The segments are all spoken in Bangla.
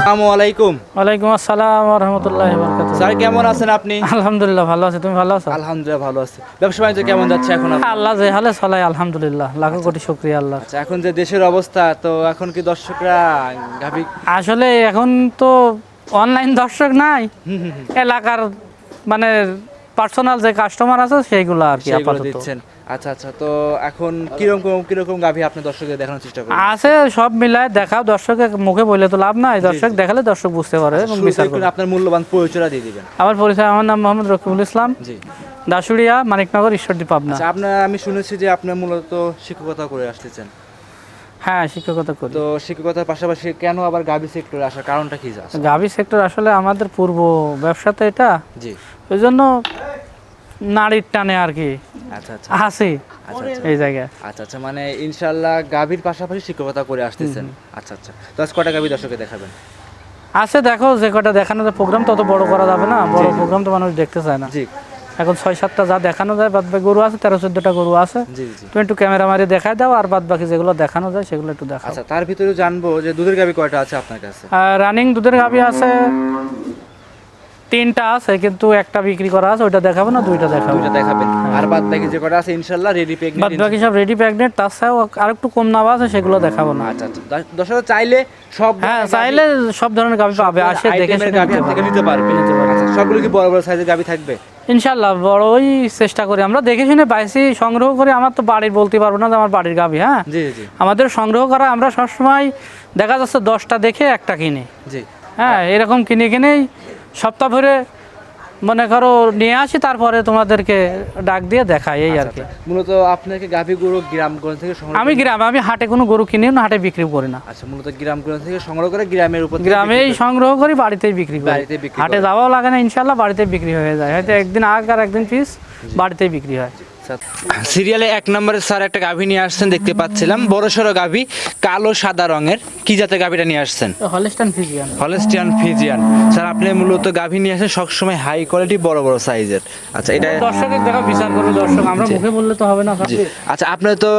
আসসালামু আলাইকুম। ওয়ালাইকুম আসসালাম রহমতুল্লাহ বরকাত স্যার কেমন আছেন আপনি? আলহামদুলিল্লাহ ভালো আছে। তুমি ভালো আছো? আলহামদুলিল্লাহ ভালো আছি। ব্যবসা বাণিজ্য কেমন যাচ্ছে এখন আল্লাহ যে হালে চলাই আলহামদুলিল্লাহ। লাখো কোটি শুক্রিয়া আল্লাহ। আচ্ছা এখন যে দেশের অবস্থা তো এখন কি দর্শকরা গাভী আসলে এখন তো অনলাইন দর্শক নাই। এলাকার মানে পার্সোনাল যে কাস্টমার আছে সেইগুলো আর কি আপাতত। দিচ্ছেন। আচ্ছা আচ্ছা তো এখন কীরকম কীরকম গাভী আপনি দর্শকদের দেখানোর চেষ্টা করবেন? আছে সব মিলায় দেখাও দর্শকের মুখে বললে তো লাভ নাই। দর্শক দেখালে দর্শক বুঝতে পারে এবং বিচার করে আপনার মূল্যবান পরিচয়টা দিয়ে দিবেন। আমার পরিচয় আমার নাম মোহাম্মদ রকিবুল ইসলাম। জি। দাসুরিয়া মানিকনগর ঈশ্বরদী পাবনা। আচ্ছা আপনার আমি শুনেছি যে আপনি মূলত শিক্ষকতা করে আসতেছেন। হ্যাঁ শিক্ষকতা করি। তো শিক্ষকতার পাশাপাশি কেন আবার গাভী সেক্টরে আসার কারণটা কি আছে? গাভি সেক্টর আসলে আমাদের পূর্ব ব্যবসা তো এটা। জি। ওই জন্য নারীর টানে আর কি আচ্ছা আচ্ছা। হাসি আচ্ছা আচ্ছা। এই জায়গায়। আচ্ছা আচ্ছা মানে ইনশাল্লাহ গাভীর পাশাপাশি শিক্ষকতা করে আসতেছেন। আচ্ছা আচ্ছা। তো আজ কটা গাভী দর্শকে দেখাবেন? আছে দেখো যে কটা দেখানো যায় প্রোগ্রাম তত বড় করা যাবে না। বড় প্রোগ্রাম তো মানুষ দেখতে চায় না। জি। এখন ছয় সাতটা যা দেখানো যায় বাদ বাকি গরু আছে তেরো চোদ্দটা গরু আছে। তুমি একটু ক্যামেরা মারি দেখাই দাও আর বাদ বাকি যেগুলো দেখানো যায় সেগুলো একটু দেখাও। আচ্ছা তার ভিতরে জানব যে দুধের গাভী কয়টা আছে আপনার কাছে? রানিং দুধের গাভি আছে তিনটা আছে কিন্তু একটা বিক্রি করা আছে ওইটা দেখাবো না দুইটা দেখাবো। দুইটা দেখাবেন। আর বাদ বাকি যে কটা আছে ইনশাল্লাহ রেডি বাদ বাকি সব রেডি প্রেগনেন্ট তার সাথেও আর একটু কম নামা আছে সেগুলো দেখাবো না। আচ্ছা আচ্ছা। দর্শক চাইলে সব হ্যাঁ চাইলে সব ধরনের গাভি পাবে আসে দেখে শুনে গাভী নিতে থেকে পারবে। নিতে পারবে। আচ্ছা সবগুলো কি বড় বড় সাইজের গাভী থাকবে? ইনশাল্লাহ বড়ই চেষ্টা করি। আমরা দেখে শুনে বাইসি সংগ্রহ করি আমার তো বাড়ির বলতে পারব না যে আমার বাড়ির গাবি হ্যাঁ? জি জি। আমাদের সংগ্রহ করা আমরা সবসময় দেখা যাচ্ছে দশটা দেখে একটা কিনি। জি। হ্যাঁ এরকম কিনে কিনেই সপ্তাহ ভরে মনে করো নিয়ে আসি তারপরে তোমাদেরকে ডাক দিয়ে দেখাই এই আর কি। মূলত আপনাকে গাভী গরু গ্রামগঞ্জ থেকে সংগ্রহ আমি গ্রামে আমি হাটে কোনো গরু কিনি না হাটে বিক্রি করি না। আচ্ছা মূলত গ্রামগঞ্জ থেকে সংগ্রহ করে গ্রামের উপর গ্রামেই সংগ্রহ করি বাড়িতেই বিক্রি করি। বাড়িতে বিক্রি হাটে যাওয়াও লাগে না ইনশাল্লাহ বাড়িতে বিক্রি হয়ে যায়। হয়তো একদিন আগ আর একদিন পিস বাড়িতেই বিক্রি হয়। সিরিয়ালে এক নম্বরে স্যার একটা গাভী নিয়ে আসছেন দেখতে পাচ্ছিলাম। বড় সড়ো গাভী। কালো সাদা রঙের কি জাতের গাভীটা নিয়ে আসছেন? Holstein Friesian. Holstein Friesian. Sir আপনি মূলত গাভী নিয়ে আসেন সবসময় হাই কোয়ালিটি বড় বড় সাইজের। আচ্ছা এটা দর্শকের দেখা বিচার করবে দর্শক। আমরা মুখে বললে তো হবে না আচ্ছা আপনি তো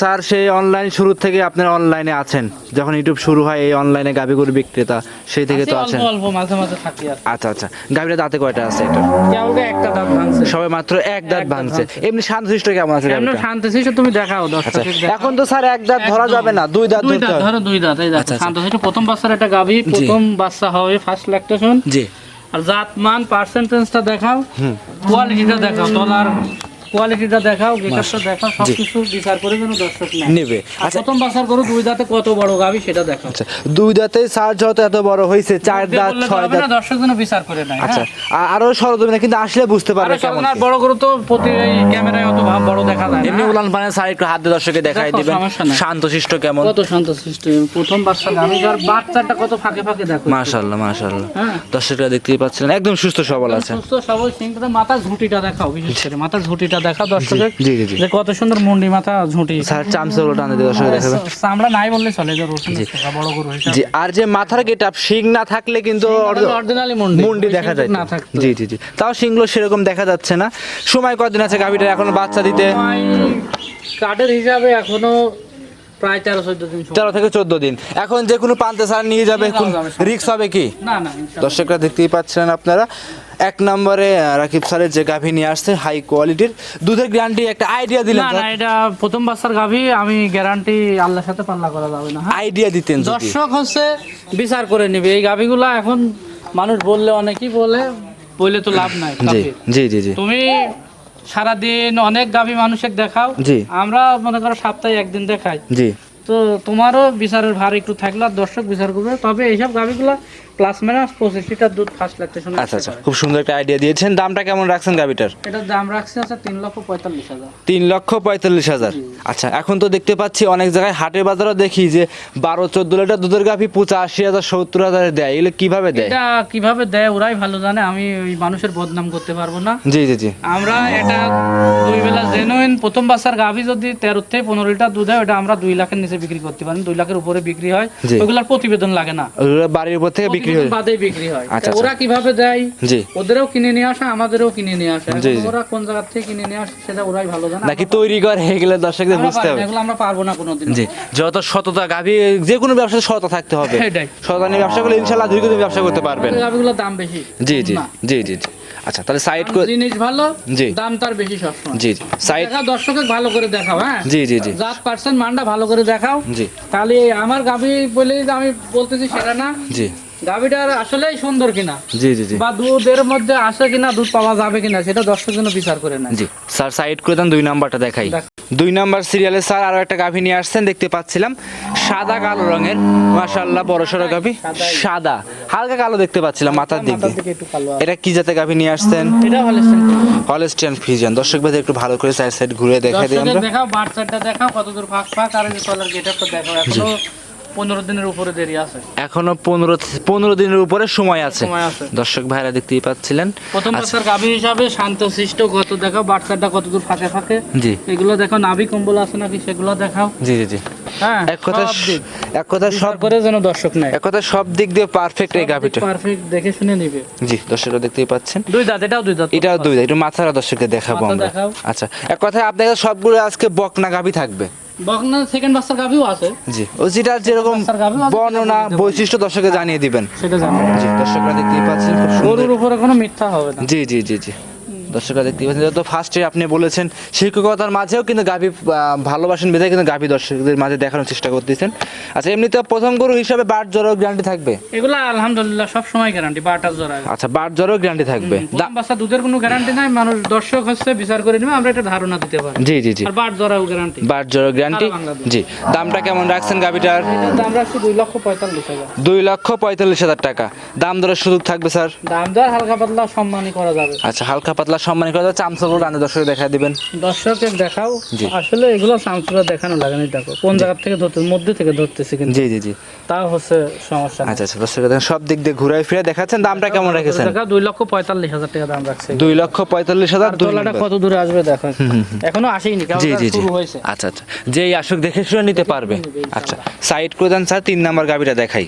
স্যার সেই অনলাইন শুরু থেকে আপনার অনলাইনে আছেন। যখন ইউটিউব শুরু হয় এই অনলাইনে গাভী গরু বিক্রেতা সেই থেকে তো আছি আছেন। অল্প অল্প মাঝে মাঝে থাকি আর আচ্ছা আচ্ছা। গাভীটা দাঁতে কয়টা আছে এটা? কেমন একটা দাঁত ভাঙছে। সবাই মাত্র এক দাঁত ভাঙছে। এমনি শান্তশিষ্ট কেমন আছে এমনি গাভীটা? শান্ত শিশু তুমি দেখাও আচ্ছা। দর্শকের দেখাও। এখন তো স্যার এক দাঁত ধরা যাবে না। দুই দাঁত দুই দা দাঁত ধরো দুই দাঁত এই দেখো আচ্ছা, আচ্ছা। শান্ত শিশু প্রথম বাচ্চার একটা গাভী প্রথম বাচ্চা হবে ফার্স্ট ল্যাকটেশন জি। আর জাত মান পার্সেন্টেজটা দেখাও কোয়ালিটিটা দেখাও তলার কোয়ালিটিটা দেখাও গেটারটা দেখাও সব কিছু বিচার করে যেন দর্শক নেবে। আর আচ্ছা। প্রথম গরু দুই দাঁতে কত বড় গাভী সেটা দেখাও। আচ্ছা দুই দাঁতে সার যত এত বড় চার দাঁত ছয় দাঁত। দর্শক যেন বিচার করে নেয় আচ্ছা হ্যাঁ। আরও সরজমিনে কিন্তু আসলে বুঝতে পারবে কেমন কি। বড় গরু তো প্রতি ক্যামেরায় অত ভাব বড় দেখা যায় এমনি উলান পানে একটু হাত দিয়ে দর্শকে দেখাই দিবেন। শান্তশিষ্ট কেমন? কত প্রথম বাচ্চা গাভী আর বাচ্চাটা কত ফাঁকে ফাঁকে দেখো। মাশাআল্লাহ মাশাআল্লাহ। হ্যাঁ। দর্শকরা দেখতেই পাচ্ছেন একদম সুস্থ সবল আছে। সুস্থ সবল সিংটা মাথার ঝুঁটিটা দেখাও বিশেষ করে মাথার ঝুঁটিটা দর্শকের জি যে কত সুন্দর মুন্ডি মাথা ঝুঁটি। স্যার চামচগুলো টানে দর্শকে দেখাবেন চামড়া নাই বললে চলে যে রসুন বড় গরু জি আর যে মাথার গেট আপ শিং না থাকলে কিন্তু অরিজিনালি মুন্ডি। মুন্ডি দেখা যায় না জি জি জি। তাও শিংগুলো সেরকম দেখা যাচ্ছে না। সময় কদিন আছে গাভিটা এখন বাচ্চা দিতে? কাঠের হিসাবে এখনও প্রায় তেরো চোদ্দ দিন তেরো থেকে চোদ্দ দিন। এখন যে কোনো পান্তে স্যার নিয়ে যাবে রিক্স হবে কি। দর্শকরা দেখতেই পাচ্ছেন আপনারা। এক নম্বরে রাকিব স্যারের যে গাভী নিয়ে আসছে হাই কোয়ালিটির দুধের গ্যারান্টি একটা আইডিয়া দিলেন না না এটা প্রথম বাচ্চার গাভী আমি গ্যারান্টি আল্লাহর সাথে পাল্লা করা যাবে না হ্যাঁ? আইডিয়া দিতেন যদি। দর্শক হচ্ছে বিচার করে নেবে। এই গাভীগুলা এখন মানুষ বললে অনেকেই বলে বললে তো লাভ নাই জি জি জি জি। তুমি সারাদিন অনেক গাভী মানুষের দেখাও জি। আমরা মনে করো সপ্তাহে একদিন দেখাই। জি। তো তোমারও বিচারের ভার একটু থাকলে দর্শক বিচার করবে তবে এইসব গাভীগুলো প্লাস মাইনাস পঁচিশ লিটার দুধ ফার্স্ট আচ্ছা আচ্ছা। খুব সুন্দর একটা আইডিয়া দিয়েছেন। দামটা কেমন রাখছেন গাভিটার? এটার দাম রাখছে আছে তিন লক্ষ পঁয়তাল্লিশ হাজার। তিন লক্ষ পঁয়তাল্লিশ হাজার। আচ্ছা এখন তো দেখতে পাচ্ছি অনেক জায়গায় দেখি যে বারো চোদ্দ লিটার দুধের গাভি পঁচাশি হাজার সত্তর হাজার দেয়। এগুলো কীভাবে দেয়? এটা কীভাবে দেয় ওরাই ভালো জানে। আমি ওই মানুষের বদনাম করতে পারব না। জি জি জি। আমরা এটা দুই বেলা জেনুইন প্রথম বাচ্চার গাভী যদি তেরো থেকে পনেরো লিটার দুধ হয় ওটা আমরা দুই লাখের নিচে বিক্রি করতে পারি। দুই লাখের উপরে বিক্রি হয়। জি। প্রতিবেদন লাগে না। বাড়ির উপর থেকে বিক্রি বিক্রি হয়। বাদেই বিক্রি হয়। আচ্ছা, ওরা কীভাবে দেয়? জি। ওদেরও কিনে নিয়ে আসে আমাদেরও কিনে নিয়ে আসে। ওরা কোন জায়গা থেকে কিনে নিয়ে আসে সেটা ওরাই ভালো জানে। নাকি তৈরি করে এগুলো দর্শকদের বুঝতে হবে। এগুলো আমরা পারব না কোনোদিন জি যত সততা গাভী যে কোনো ব্যবসায় সততা থাকতে হবে। সততা নিয়ে ব্যবসা করলে ইনশাল্লাহ দীর্ঘদিন ব্যবসা করতে পারবেন। গাভিগুলোর দাম বেশি। জি জি জি জি আচ্ছা তাহলে সাইড জিনিস ভালো জি। দাম তার বেশি সবসময়। জি জি। সাইড দেখা দর্শকে ভালো করে দেখাও হ্যাঁ? জি, জি, জি। জাত পার্সেন্ট মানটা ভালো করে দেখাও। জি। তাহলে আমার গাভি বলে আমি বলতেছি সেটা না। জি। গাভিটার আসলেই সুন্দর কিনা? জি জি জি। বা দুধের মধ্যে আসে কিনা দুধ পাওয়া যাবে কিনা সেটা দর্শক জন্য বিচার করে না জি স্যার সাইড করে দেন দুই নাম্বারটা দেখাই। দুই নাম্বার সিরিয়ালে স্যার আরও একটা গাভী নিয়ে আসছেন দেখতে পাচ্ছিলাম। সাদা কালো রঙের মাশাআল্লাহ বড় সড়ো গাভী। সাদা হালকা কালো দেখতে পাচ্ছিলাম মাথার দিক। এটা কি জাতের গাভী নিয়ে আসছেন? এটা হলস্টিয়ান ফিজিয়ান দর্শক ভাই একটু ভালো করে সাইড সাইড ঘুরে দেখাই দিই আমরা দেখাও বাচ্চাটা দেখাও কতদূর ফাঁক ফাঁক আর তলার গেটআপটা দেখাও। এখনও পনেরো দিনের উপরে দেরি আছে। এখনও পনেরো পনেরো দিনের উপরে সময় আছে। দর্শক ভাইরা দেখতেই পাচ্ছিলেন। প্রথম। বাচ্চার গাভী হিসাবে শান্ত শিষ্ট কত দেখাও বাচ্চাটা কতদূর ফাঁকে ফাঁকে। জি। এগুলো দেখো নাভি কম্বল আছে নাকি সেগুলো দেখাও। জি জি জি। হ্যাঁ এক কথা দিক। এক কথা সব করে যেন দর্শক নেয়। এক কথা সব দিক দিয়ে পারফেক্ট এই গাভিটা। পারফেক্ট দেখে শুনে নিবে। জি দর্শকরা দেখতেই পাচ্ছেন। দুই দাঁত এটাও দুই দাঁত এটাও দুই একটু মাথারা দর্শককে দেখাবো আমরা। আচ্ছা এক কথায় আপনাদের সবগুলো আজকে বকনা গাভি থাকবে। বকনা সেকেন্ড বাচ্চার গাভিও আছে। জি ও যেটা যেরকম বর্ণনা। বৈশিষ্ট্য দর্শকে জানিয়ে দিবেন। সেটা জানো। জি দর্শকরা দেখতেই পাচ্ছেন খুব সুন্দর। গরুর উপরে কোনো মিথ্যা হবে না। জি জি জি জি। দর্শকরা দেখতে পাচ্ছেন। যত ফার্স্টে আপনি বলেছেন শিক্ষকতার মাঝেও কিন্তু গাভি ভালোবাসেন বেঁধে কিন্তু গাভি দর্শকদের মাঝে দেখানোর চেষ্টা করতেছেন। আচ্ছা এমনিতে প্রথম গরু হিসাবে বাট জ্বরও গ্যারান্টি থাকবে? এগুলো আলহামদুলিল্লাহ সব সময় গ্যারান্টি বাটার জোড়া আচ্ছা বাট জ্বরও গ্যারান্টি থাকবে। দা- প্রথম বাচ্চা দুধের কোনো গ্যারান্টি নাই মানুষ দর্শক হচ্ছে বিচার করে নেবে আমরা একটা ধারণা দিতে পারি। জি জি জি। আর বাট জোড়াও গ্যারান্টি বাট জ্বরও গ্যারান্টি জি দামটা কেমন রাখছেন গাভিটার? দাম রাখছি দুই লক্ষ পঁয়তাল্লিশ হাজার। দুই লক্ষ পঁয়তাল্লিশ হাজার টাকা। দাম দরের সুযোগ থাকবে স্যার? দাম দর হালকা পাতলা সম্মানই করা যাবে। আচ্ছা হালকা পাতলা সম্মানিত করে চামচল রান্না দর্শক দেখা দিবেন। দর্শককে দেখাও। জি। আসলে এগুলো সামসুরা দেখানো লাগে না দেখো কোন জায়গা থেকে ধরতে মধ্যে থেকে ধরতেছে কিন্তু। জি জি জি। তাও হচ্ছে সমস্যা আচ্ছা আচ্ছা দর্শক দেখেন সব দিক দিয়ে ঘুরাই ফিরে দেখাচ্ছেন দামটা কেমন রেখেছেন? দেখা দুই লক্ষ পঁয়তাল্লিশ হাজার টাকা দাম রাখছে। দুই লক্ষ পঁয়তাল্লিশ হাজার নম্বর। কত দূরে আসবে দেখো এখনও আসেনি জি জি জি। আচ্ছা আচ্ছা। যেই আসুক দেখে শুনে নিতে পারবে। আচ্ছা সাইড করে দেন স্যার তিন নাম্বার গাভিটা দেখাই।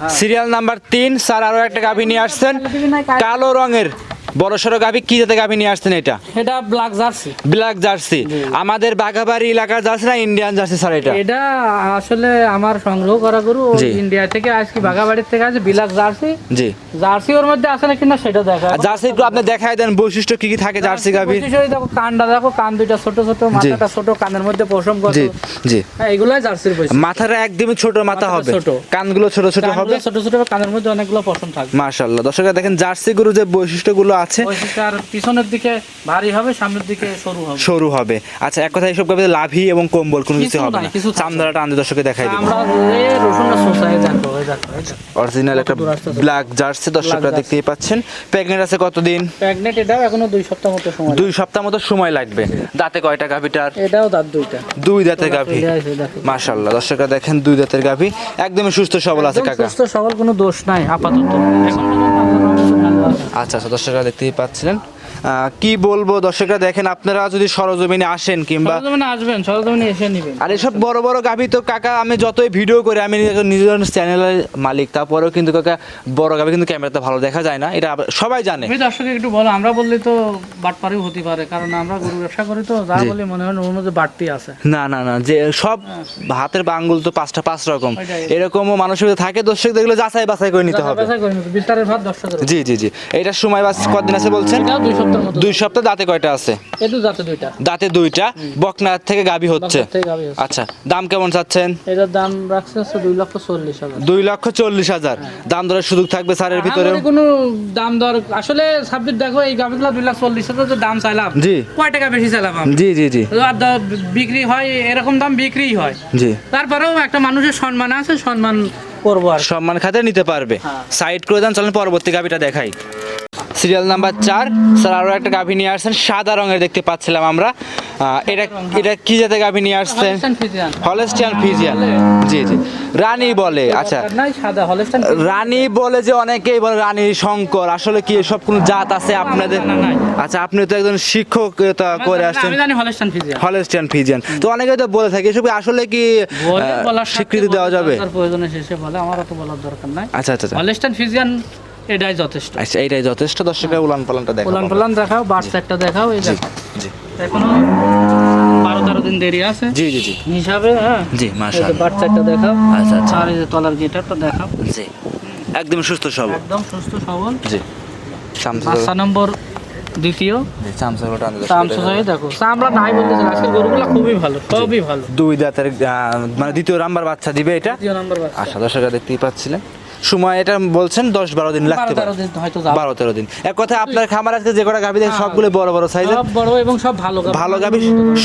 হ্যাঁ। সিরিয়াল নাম্বার তিন স্যার আরও একটা গাভি নিয়ে আসছেন। কালো রঙের। বড় সড়ো গাভি কি জাতের গাভি নিয়ে আসছেন এটা? এটা ব্ল্যাক জার্সি ব্ল্যাক জার্সি আমাদের বাঘাবাড়ি এলাকার জার্সি না ইন্ডিয়ান জার্সি স্যার এটা? এটা আসলে আমার সংগ্রহ করা গরু ইন্ডিয়া থেকে আজকে থেকে আছে বিলাক জার্সি জি। জার্সি ওর মধ্যে আছে না সেটা দেখা জার্সি একটু আপনি দেন বৈশিষ্ট্য কি কি থাকে জার্সি গাভি দেখো কানটা দেখো কান দুইটা ছোট ছোট মাথাটা ছোট কানের মধ্যে পশম কত। জি জি। হ্যাঁ, এগুলাই জার্সির বৈশিষ্ট্য। মাথাটা একদমই ছোট মাথা হবে। ছোট। কানগুলো ছোট ছোট হবে। ছোট ছোট কানের মধ্যে অনেকগুলো পশম থাকবে। মাশাআল্লাহ। দর্শকরা দেখেন জার্সি গরু যে বৈশিষ্ট্যগুলো আছে। বৈশিষ্ট্য আর পিছনের দিকে ভারী হবে সামনের দিকে সরু হবে। সরু হবে। আচ্ছা এক কথা এইসব গাভি লাভি এবং কম্বল কোনো কিছু হবে না। চামড়াটা আনতে দর্শকে দেখাই দিব। আমরা রসুনটা শোষায় দেখো অরিজিনাল একটা ব্ল্যাক জার্সি দর্শকরা দেখতেই পাচ্ছেন। প্রেগনেন্ট আছে কতদিন? প্রেগনেন্ট এটাও এখনও দুই সপ্তাহ মতো সময় দুই সপ্তাহ মতো সময় লাগবে। দাঁতে কয়টা গাভিটার? এটাও দাঁত দুইটা। দুই দাঁতের গাভি। মাশাআল্লাহ দর্শকরা দেখেন দুই দাঁতের গাভি। একদমই সুস্থ সবল আছে কাকা। সুস্থ সবল কোনো দোষ নাই আপাতত। এখন আচ্ছা আচ্ছা দর্শকরা দেখতেই পাচ্ছিলেন। কি বলব দর্শকরা দেখেন আপনারা যদি সরজমিনে আসেন কিংবা সরজমিনে আসবেন সরজমিনে এসে নিবেন। আর এসব বড় বড় গাভি তো কাকা আমি যতই ভিডিও করি আমি নিজের চ্যানেলের মালিক তারপরেও কিন্তু কাকা বড় গাভি কিন্তু ক্যামেরাতে ভালো দেখা যায় না এটা সবাই জানে। তুমি দর্শক একটু বলো আমরা বললে তো বাটপারিও হতে পারে কারণ আমরা গরু ব্যবসা করি তো যা বলি মনে হয় ওর মধ্যে বাড়তি আছে। না না না যে সব হাতের বাঙ্গুল তো পাঁচটা পাঁচ রকম। এরকমও মানুষের থাকে দর্শক দেখলে যাচাই বাছাই করে নিতে হবে। জি জি জি। এটার সময় বাস কদিন আছে বলছেন? সপ্তাহের মতো। দুই সপ্তাহ দাঁতে কয়টা আছে? এই তো যাতে দুইটা। দাঁতে দুইটা? বকনার থেকে গাভি হচ্ছে। আচ্ছা দাম কেমন চাচ্ছেন? এটার দাম রাখছে হচ্ছে দুই লক্ষ চল্লিশ হাজার। দুই লক্ষ চল্লিশ হাজার। দাম দরের সুযোগ থাকবে স্যারের আমাদের কোনো দাম দর আসলে সাবজেক্ট দেখো এই গাভিগুলো দুই লাখ চল্লিশ হাজার যে দাম চাইলাম জি। কয় টাকা বেশি চাইলাম জি জি জি। আর বিক্রি হয় এরকম দাম বিক্রি হয়। জি। তারপরেও একটা মানুষের সম্মান আছে সম্মান করব আর সম্মান খাতে নিতে পারবে। হ্যাঁ। সাইড করে দেন চলেন পরবর্তী গাভিটা দেখাই। সিরিয়াল নাম্বার চার। স্যার আরও একটা গাভি নিয়ে আসছেন সাদা রঙের দেখতে পাচ্ছিলাম আমরা। এটা এটা কি জাতে গাভী নিয়ে আসছেন? Holstein Friesian. জি জি। রানী বলে আচ্ছা। রানী বলে যে অনেকেই বলে রানী শঙ্কর। আসলে কি সব কোন জাত আছে আপনাদের। আচ্ছা আপনি তো একজন শিক্ষকতা করে আসছেন। Holstein Friesian. তো অনেকে তো বলে থাকে এসব আসলে কি স্বীকৃতি দেওয়া যাবে? প্রয়োজনে শেষে বলে বলার দরকার নাই। আচ্ছা আচ্ছা আচ্ছা। হলস্টাইন ফ্রিজিয়ান এটাই যথেষ্ট। আচ্ছা এইটাই যথেষ্ট। দর্শকের উলান পালানটা দেখো উলান পালান দেখাও বার্স একটা দেখাও এই দেখো। জি। এখনও বারো তেরো দিন দেরি আছে। জি জি জি। হিসাবে হ্যাঁ। জি মাশাআল্লাহ। বাচ্চা একটা দেখাও। আচ্ছা আচ্ছা। আর এই যে তলার গিটারটা দেখাও। জি। একদম সুস্থ সবল। একদম সুস্থ সবল। জি। বাচ্চা নম্বর দ্বিতীয়। দেখো। আমরা নাই বলতেছি না, আজকের গরুগুলো খুবই ভালো সবই ভালো। দুই দাঁতের মানে দ্বিতীয় নাম্বার বাচ্চা দিবে এটা। দ্বিতীয় নম্বর বাচ্চা। আশা দর্শকরা দেখতেই পাচ্ছিলেন। সময় এটা বলছেন দশ বারো দিন লাগতে পারে। বারো তেরো দিন। এক কথা আপনার খামার আজকে যে কটা গাভি দেখে সবগুলো বড় বড় সাইজের বড় এবং সব ভালো ভালো গাভি।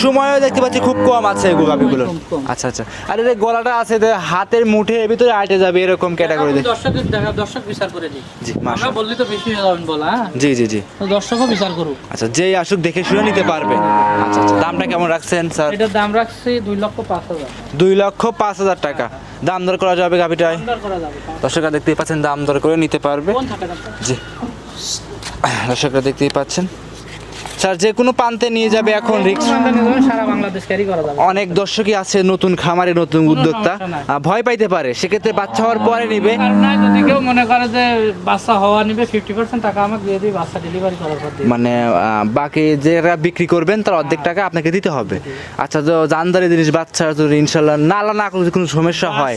সময়ও দেখতে পাচ্ছি খুব কম আছে এগুলো গাভিগুলোর। আচ্ছা আচ্ছা। আর এই গলাটা আছে হাতের মুঠে ভিতরে আটে যাবে এরকম ক্যাটাগরি দর্শকের দেখা। দর্শক বিচার করে দিই। জি আমরা বললি তো বেশি হয়ে যাবেন বলা হ্যাঁ? জি জি জি। দর্শকও বিচার করুক। আচ্ছা যেই আসুক দেখে শুনে নিতে পারবে। আচ্ছা আচ্ছা দামটা কেমন রাখছেন স্যার? এটার দাম রাখছি দুই লক্ষ পাঁচ হাজার। দুই লক্ষ পাঁচ হাজার টাকা। দাম দর করা যাবে গাভিটায়? দর্শকরা দেখতেই পাচ্ছেন দাম দর করে নিতে পারবে। জি। দর্শকরা দেখতেই পাচ্ছেন। স্যার যে কোনো প্রান্তে নিয়ে যাবে এখন রিক্স নিয়ে সারা বাংলাদেশ ক্যারি করা যাবে। অনেক দর্শকই আছে নতুন খামারে নতুন উদ্যোক্তা। ভয় পাইতে পারে সেক্ষেত্রে বাচ্চা হওয়ার পরে নিবে। আর না যদি কেউ মনে করে যে বাচ্চা হওয়া নিবে ফিফটি পার্সেন্ট টাকা আমাকে দিয়ে দিই বাচ্চা ডেলিভারি করার পর মানে বাকি যারা বিক্রি করবেন তার অর্ধেক টাকা আপনাকে দিতে হবে। আচ্ছা তো জানদারি জিনিস বাচ্চা যদি ইনশাল্লাহ না না কোনো সমস্যা হয়।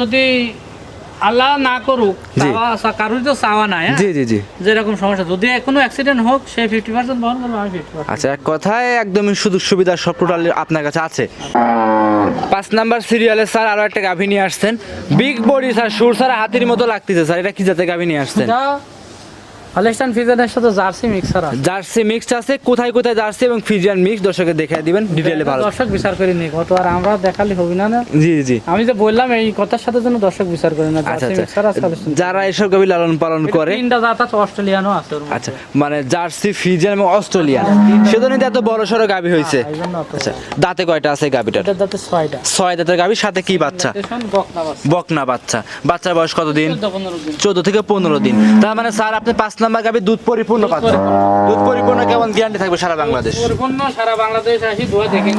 যদি আল্লাহ না করুক। চাওয়া কারোর তো চাওয়া নাই হ্যাঁ? জি জি জি। যেরকম সমস্যা যদি কোনো অ্যাক্সিডেন্ট হোক সে ফিফটি পার্সেন্ট বহন করবে আমি ফিফটি আচ্ছা এক কথায় একদমই সুযোগ সুবিধা সব টোটাল আপনার কাছে আছে। পাঁচ নাম্বার সিরিয়ালে স্যার আরও একটা গাভী নিয়ে আসছেন। বিগ বডি স্যার সুর স্যার হাতির মতো লাগতেছে স্যার এটা কি জাতের গাভী নিয়ে আসছেন? হলিস্টান ফিজানের সাথে জার্সি মিক্সার আছে। জার্সি মিক্সড আছে কোথায় কোথায় জার্সি এবং ফিজিয়ান মিক্স দর্শকে দেখে দিবেন ডিটেলে ভালো। দর্শক বিচার করে নিক তো আর আমরা দেখালে হবি না না? জি জি। আমি যে বললাম এই কথার সাথে যেন দর্শক বিচার করে না আচ্ছা জার্সি মিক্সার আছে আচ্ছা। যারা এসব লালন পালন করে তিনটা জাত আছে অস্ট্রেলিয়ানও আছে আচ্ছা মানে জার্সি ফিজিয়ান এবং অস্ট্রেলিয়ান। সেজন্য এত বড় সড়ো গাভী হয়েছে। অত আচ্ছা দাঁতে কয়টা আছে এটার দাঁতে ছয়টা। ছয় দাঁতের গাভীর সাথে কি বাচ্চা? বকনা বাচ্চা। বাচ্চার বয়স কত দিন চোদ্দ পনেরো দিন। চোদ্দ থেকে পনেরো দিন। তার মানে স্যার আপনি পাঁচ নাম্বার গাভী দুধ পরিপূর্ণ। পাচ্ছেন দুধ পরিপূর্ণ কেমন গ্যারান্টি থাকবে সারা বাংলাদেশ? পরিপূর্ণ সারা বাংলাদেশ আসি দোয়া দেখে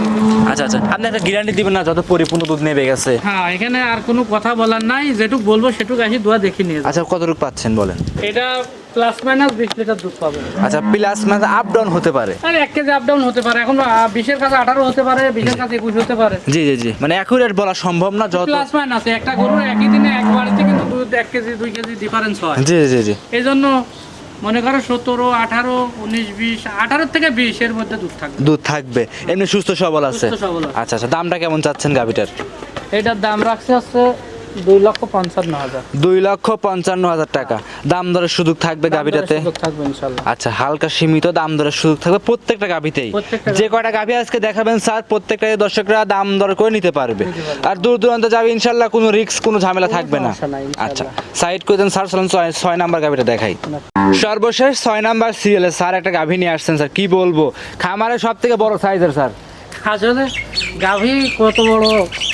আচ্ছা আচ্ছা আপনি একটা গ্যারান্টি দিবেন না যত পরিপূর্ণ দুধ নেবে গেছে। হ্যাঁ এখানে আর কোনো কথা বলার নাই যেটুক বলব সেটুক আসি দোয়া দেখে নিয়ে। আচ্ছা কতটুকু পাচ্ছেন বলেন? এটা প্লাস মাইনাস বিশ লিটার দুধ পাবে আচ্ছা প্লাস মানে আপ ডাউন হতে পারে। আর এক কেজি আপ ডাউন হতে পারে। এখন বিশের কাছে আঠারো হতে পারে বিশের কাছে একুশ হতে পারে। জি জি জি মানে অ্যাকুরেট বলা সম্ভব না যত প্লাস মাইনাস একটা গরুর একই দিনে এক বাড়িতে কিন্তু দুধ এক কেজি দুই কেজি ডিফারেন্স হয়। জি জি জি। এই জন্য মনে করো সতেরো আঠারো উনিশ বিশ আঠারো থেকে বিশ এর মধ্যে দুধ থাকবে। দুধ থাকবে। এমনি সুস্থ সবল আছে। আচ্ছা আচ্ছা দামটা কেমন চাচ্ছেন গাভিটার? এটার দাম রাখছে হচ্ছে দুই লক্ষ পঞ্চান্ন হাজার। দুই লক্ষ পঞ্চান্ন হাজার টাকা। দাম দরের সুযোগ থাকবে গাভিটাতে? থাকবে ইনশাল্লাহ। আচ্ছা হালকা সীমিত দাম দরের সুযোগ থাকবে প্রত্যেকটা গাভিতেই। যে কয়টা গাভি আজকে দেখাবেন স্যার প্রত্যেকটা দর্শকরা দাম দর করে নিতে পারবে। আর দূর দূরান্ত যাবে ইনশাল্লাহ কোনো রিস্ক কোনো ঝামেলা থাকবে না। আচ্ছা সাইড করে দেন স্যার চলুন ছয়- ছয় নাম্বার গাভিটা দেখাই। সর্বশেষ ছয় নাম্বার সিরিয়ালে স্যার একটা গাভি নিয়ে আসছেন স্যার। কি বলব? খামারে সব থেকে বড় সাইজের স্যার। আসলে গাভী কত বড়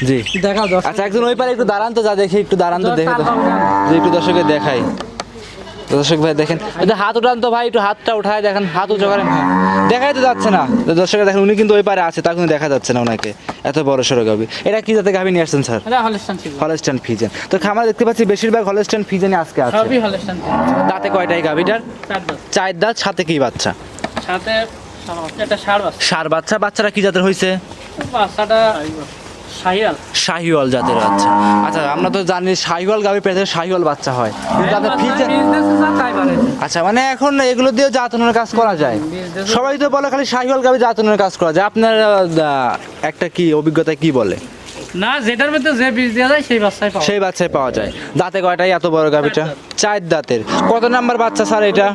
জি। দেখা দশ আচ্ছা একজন ওই পারে একটু দাঁড়ান তো যা দেখি একটু দাঁড়ান তো দেখে। যে একটু দর্শকে দেখাই। দর্শক ভাই দেখেন হাত উঠান তো ভাই একটু হাতটা উঠায় দেখেন হাত উঁচু করেন। হ্যাঁ দেখাই তো যাচ্ছে না। দর্শকে দেখেন উনি কিন্তু ওই পারে আছে তা কিন্তু দেখা যাচ্ছে না ওনাকে। এত বড় সড়ো গাবি এটা কি যাতে গাবি নিয়ে আসছেন স্যার? হলস্টান ফিজেন তো খামার দেখতে পাচ্ছি বেশিরভাগ হলস্টান ফিজেনই আজকে আছে। ছিল দাঁতে গাবিটার চার দাঁত। সাথে কি বাচ্চা? সাথে বাচ্চা সার বাচ্চা বাচ্চারা কি জাতের হয়েছে বাচ্চাটা শাহিওয়াল। জাতের বাচ্চা। আচ্ছা আমরা তো জানি শাহিওয়াল গাবি পেতে শাহিওয়াল বাচ্চা হয়। কিন্তু তাদের ফিজেন আচ্ছা মানে এখন এগুলো দিয়ে জাতনের কাজ করা যায়। সবাই তো বলে খালি শাহিওয়াল গাবি জাতনের কাজ করা যায়। আপনার একটা কি অভিজ্ঞতা কি বলে? না যেটার মধ্যে যে বীজ দেওয়া যায় সেই বাচ্চাই পাওয়া সেই বাচ্চায় পাওয়া যায়। দাঁতে কয়টাই এত বড় গাবিটা চার দাঁতের। কত নাম্বার বাচ্চা স্যার এটা?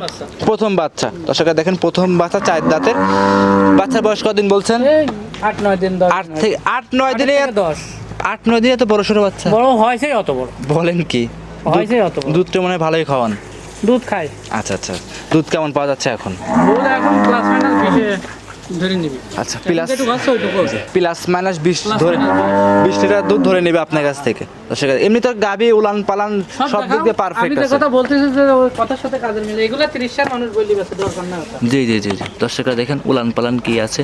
প্রথম বাচ্চা। দর্শকরা দেখেন প্রথম বাচ্চা চার দাঁতের। বাচ্চার বয়স কদিন বলছেন? আট নয় দিন আট থেকে আট নয় দিনে দশ। আট নয় দিনে এত বড় সড়ো বাচ্চা? বড় হয়েছে অত বড়। বলেন কি? হয়েছে অত দুধটা মনে হয় ভালোই খাওয়ান। দুধ খায় আচ্ছা আচ্ছা। দুধ কেমন পাওয়া যাচ্ছে এখন? দুধ এখন মাইনাস বিশে ধরে নিবি। আচ্ছা প্লাস প্লাস মাইনাস বিশ ধরে বিশ। লিটার দুধ ধরে নেবে আপনার কাছ থেকে। দর্শক এমনি তো গাবি উলান পালান সব দিক দিয়ে পারফেক্ট আছে। কথা বলতেছি যে কথার সাথে কাজের মিলে এগুলো তিরিশ সাল মানুষ বললি বেশি দরকার না জি জি জি জি। দর্শকরা দেখেন উলান পালান কি আছে।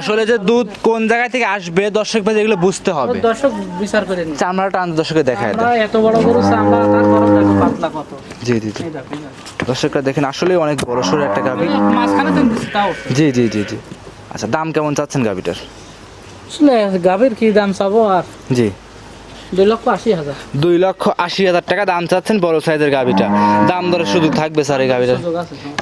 আসলে যে দুধ কোন জায়গা থেকে আসবে দর্শক ভাই এগুলো বুঝতে হবে। দর্শক বিচার করে নি চামড়াটা আনতে দর্শকে দেখায় এত বড় গরু চামড়া তার গরম দেখো পাতলা কত? জি জি জি। দর্শকরা দেখেন আসলে অনেক বড় সড়ো একটা গাভি। জি জি জি জি। আচ্ছা দাম কেমন চাচ্ছেন গাভীটার? আসলে গাভীর কি দাম চাবো আর? জি। দুই লক্ষ আশি হাজার। দুই লক্ষ আশি হাজার টাকা দাম চাচ্ছেন বড় সাইজের গাবিটা দাম দরের সুযোগ থাকবে স্যার এই আছে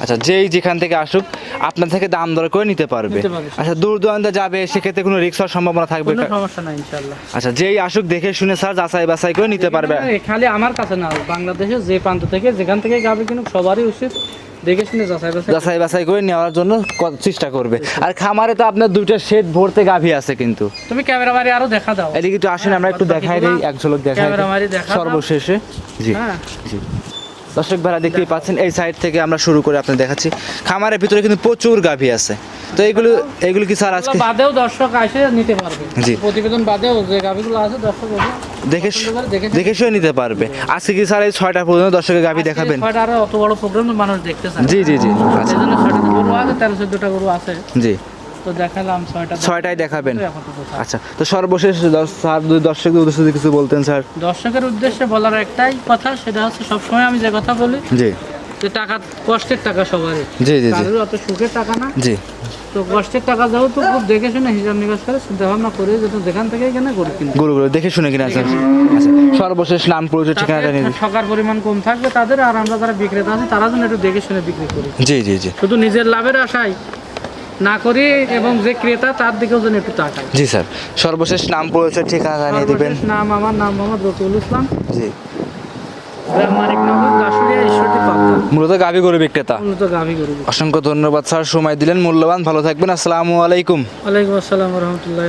আচ্ছা যেই যেখান থেকে আসুক আপনার থেকে দাম দর করে নিতে পারবে। আচ্ছা দূর দূরান্তে যাবে সেক্ষেত্রে কোনো রিক্স হওয়ার সম্ভাবনা থাকবে না? সমস্যা নাই ইনশাল্লাহ আচ্ছা যেই আসুক দেখে শুনে স্যার যাচাই বাছাই করে নিতে পারবে। খালি আমার কাছে না বাংলাদেশে যে প্রান্ত থেকে যেখান থেকে গাভী কিনুক সবারই উচিত দেখে শুনে যাচাই বাছাই করে। নেওয়ার জন্য চেষ্টা করবে। আর খামারে তো আপনার দুইটা শেড ভরতে গাভী আছে কিন্তু। তুমি ক্যামেরা মারি আরও দেখা দাও। এদিকে একটু আসেন আমরা একটু দেখাই দিই এক ঝলক দেখাই ক্যামেরা মারি দেখা সর্বশেষে জি হ্যাঁ। জি। দর্শক ভাড়া দেখতেই পাচ্ছেন এই সাইড থেকে আমরা শুরু করে আপনার দেখাচ্ছি। খামারের ভিতরে কিন্তু প্রচুর গাভী আছে। তো এগুলো এগুলো কি স্যার আজকে বাদেও দর্শক আসে নিতে পারবে। জি। প্রতিবেদন বাদেও যে গাভীগুলো আছে দর্শক দেখে দেখে শুয়ে নিতে পারবে। আজকে কি স্যার এই ছয়টা পর্যন্ত দর্শকের গাভী দেখাবেন? ছয়টা আরও অত বড় প্রোগ্রাম মানুষ দেখতে চায়। জি জি জি। আচ্ছা। ছয়টা গরু আছে তেরো চোদ্দটা গরু আছে। জি। তো দেখালাম ছয়টা ছয়টাই দেখাবেন? আচ্ছা তো সর্বশেষ স্যার যদি দর্শকদের উদ্দেশ্যে যদি কিছু বলতেন স্যার। দর্শকের উদ্দেশ্যে বলার একটাই কথা সেটা হচ্ছে সবসময় আমি যে কথা বলি জি। যে টাকা কষ্টের টাকা সবারই। জি জি কারোর অত সুখের টাকা না। জি। তো কষ্টের টাকা যাও তো খুব দেখে শুনে হিসাব নিকাশ করে চিন্তা ভাবনা করে যেন যেখান থেকে এখানে গরু কিনবে গরুগুলো দেখে শুনে কিনা স্যার আচ্ছা সর্বশেষ নাম পরিচয় ঠিকানাটা নিয়ে। টাকার পরিমাণ কম থাকবে তাদের আর আমরা যারা বিক্রেতা আছি তারা যেন একটু দেখে শুনে বিক্রি করি। জি জি জি। শুধু নিজের লাভের আশায় না করি এবং যে ক্রেতা তার দিকেও যেন একটু তাকাই জি স্যার সর্বশেষ নাম পরিচয় ঠিকানা জানিয়ে দিবেন। নাম আমার নাম মোহাম্মদ রকিউল ইসলাম। জি। মূলত গাভী গরু বিক্রেতা। অসংখ্য ধন্যবাদ স্যার সময় দিলেন মূল্যবান ভালো থাকবেন আসসালামু আলাইকুম। ওয়ালাইকুম আসসালাম রহমতুল্লাহ